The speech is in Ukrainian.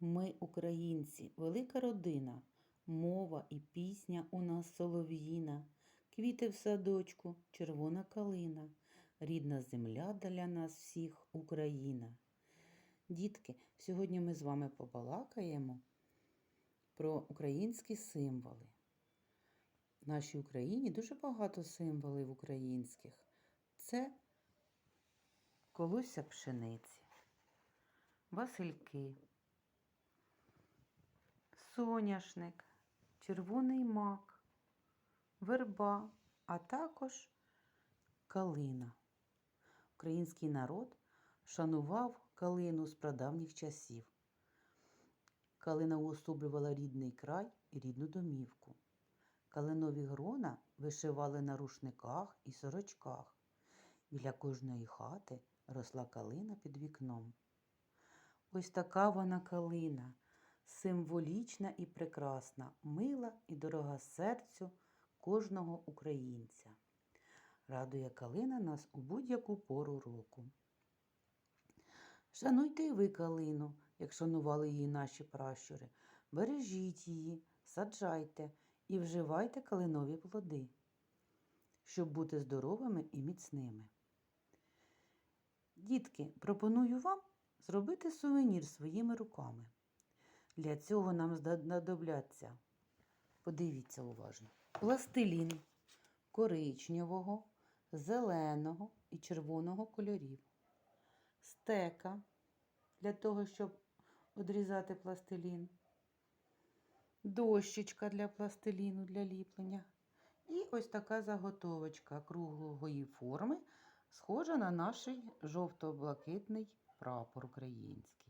Ми, українці, велика родина, мова і пісня у нас солов'їна, квіти в садочку, червона калина, рідна земля для нас всіх Україна. Дітки, сьогодні ми з вами побалакаємо про українські символи. В нашій Україні дуже багато символів українських. Це колося пшениці, васильки, соняшник, червоний мак, верба, а також калина. Український народ шанував калину з прадавніх часів. Калина уособлювала рідний край і рідну домівку. Калинові грона вишивали на рушниках і сорочках. Біля кожної хати росла калина під вікном. Ось така вона калина, символічна і прекрасна, мила і дорога серцю кожного українця. Радує калина нас у будь-яку пору року. Шануйте ви калину, як шанували її наші пращури. Бережіть її, саджайте і вживайте калинові плоди, щоб бути здоровими і міцними. Дітки, пропоную вам зробити сувенір своїми руками. Для цього нам знадобляться, подивіться уважно, пластилін коричневого, зеленого і червоного кольорів, стека для того, щоб одрізати пластилін, дощечка для пластиліну для ліплення. І ось така заготовочка круглої форми, схожа на наш жовто-блакитний прапор український.